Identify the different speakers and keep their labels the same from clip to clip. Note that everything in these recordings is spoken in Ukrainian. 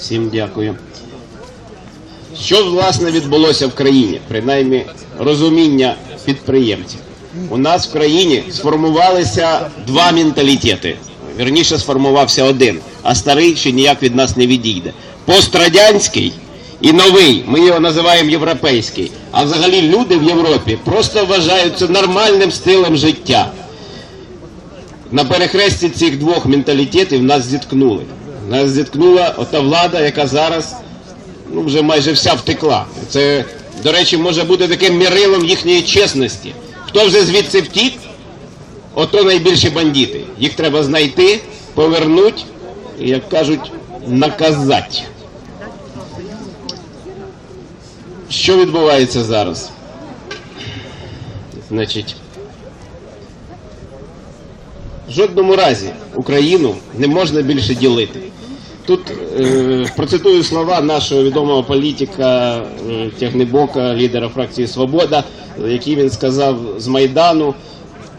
Speaker 1: Всім дякую. Що власне відбулося в країні, принаймні розуміння підприємців? У нас в країні сформувалися два менталітети. Вірніше сформувався один, а старий ще ніяк від нас не відійде. Пострадянський і новий. Ми його називаємо європейський. А взагалі люди в Європі просто вважають це нормальним стилем життя. На перехресті цих двох менталітетів нас зіткнули. Нас зіткнула ота влада, яка зараз ну, вже майже вся втекла. Це, до речі, може бути таким мірилом їхньої чесності. Хто вже звідси втік, ото найбільші бандити. Їх треба знайти, повернути і, як кажуть, наказати. Що відбувається зараз? Значить, в жодному разі Україну не можна більше ділити. Тут е, процитую слова нашого відомого політика е, Тягнебока, лідера фракції Свобода, який він сказав з Майдану,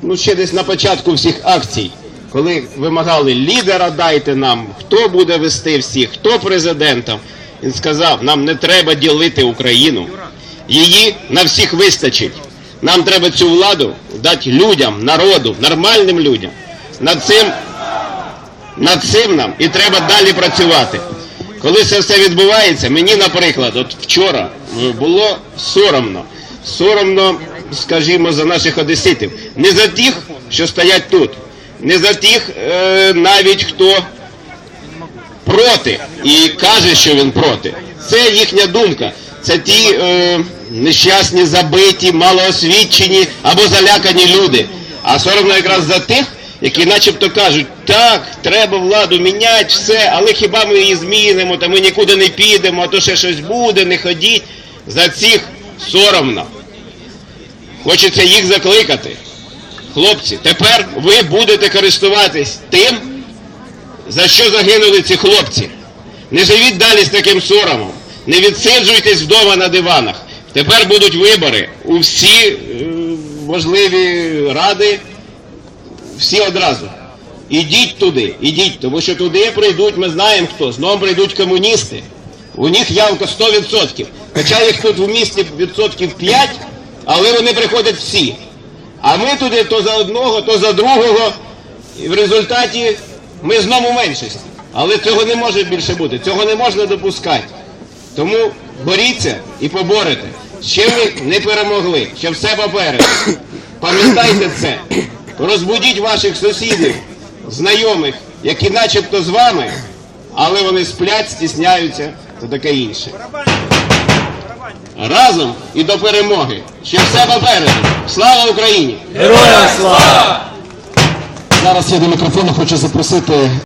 Speaker 1: ну ще десь на початку всіх акцій, коли вимагали лідера, дайте нам, хто буде вести всіх, хто президентом. Він сказав, нам не треба ділити Україну, її на всіх вистачить. Нам треба цю владу дати людям, народу, нормальним людям. Над цим над цим нам і треба далі працювати. Коли це все відбувається, мені, наприклад, от вчора е, було соромно. Соромно, скажімо, за наших одеситів. Не за тих, що стоять тут, не за тих, е, навіть хто проти і каже, що він проти. Це їхня думка. Це ті е, нещасні, забиті, малоосвічені або залякані люди. А соромно якраз за тих, які начебто кажуть, так, треба владу міняти, все, але хіба ми її змінимо, та ми нікуди не підемо, а то ще щось буде, не ходіть. За цих соромно. Хочеться їх закликати. Хлопці, тепер ви будете користуватись тим, за що загинули ці хлопці. Не живіть далі з таким соромом. Не відсиджуйтесь вдома на диванах. Тепер будуть вибори у всі е, можливі ради, всі одразу. Ідіть туди, ідіть, тому що туди прийдуть, ми знаємо хто, знову прийдуть комуністи. У них явка 100%. Хоча їх тут в місті відсотків 5, але вони приходять всі. А ми туди то за одного, то за другого. І в результаті ми знову меншість. Але цього не може більше бути, цього не можна допускати. Тому боріться і поборете. Ще ви не перемогли, ще все попереду. Пам'ятайте це. Розбудіть ваших сусідів, знайомих, які начебто з вами, але вони сплять, стісняються та таке інше. Разом і до перемоги. Ще все попереду. Слава Україні!
Speaker 2: Героям слава!
Speaker 3: Зараз я до мікрофону хочу запросити